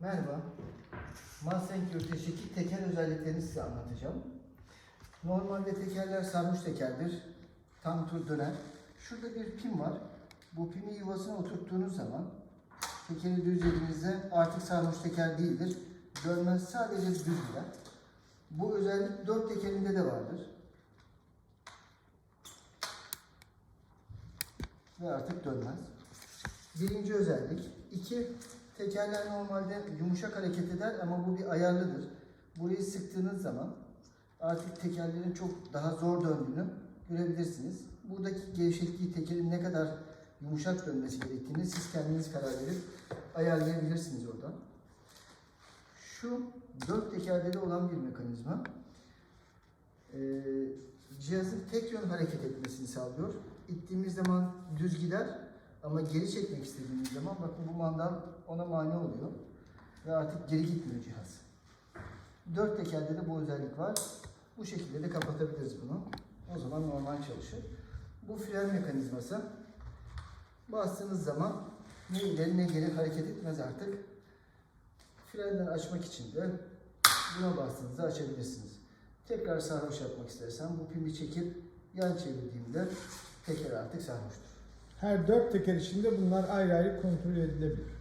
Merhaba. Mustang Yurteş'teki teker özelliklerini size anlatacağım. Normalde tekerler sarmış tekerdir. Tam tur döner. Şurada bir pin var. Bu pini yuvasına oturttuğunuz zaman tekeri düz yediğinizde artık sarmış teker değildir. Dönmez sadece düz gider. Bu özellik dört tekerinde de vardır. Ve artık dönmez. Birinci özellik. iki Tekerler normalde yumuşak hareket eder ama bu bir ayarlıdır. Burayı sıktığınız zaman artık tekerlerin çok daha zor döndüğünü görebilirsiniz. Buradaki gevşettiği tekerin ne kadar yumuşak dönmesi gerektiğini siz kendiniz karar verip ayarlayabilirsiniz oradan. Şu dört tekerde olan bir mekanizma. Ee, cihazın tek yön hareket etmesini sağlıyor. İttiğimiz zaman düz gider ama geri çekmek istediğimiz zaman bakın bu mandal ona mani oluyor. Ve artık geri gitmiyor cihaz. Dört tekerde de bu özellik var. Bu şekilde de kapatabiliriz bunu. O zaman normal çalışır. Bu fren mekanizması bastığınız zaman ne ileri ne geri hareket etmez artık. Frenden açmak için de buna bastığınızda açabilirsiniz. Tekrar sarhoş yapmak istersen bu pimi çekip yan çevirdiğimde teker artık sarhoştur. Her dört teker içinde bunlar ayrı ayrı kontrol edilebilir.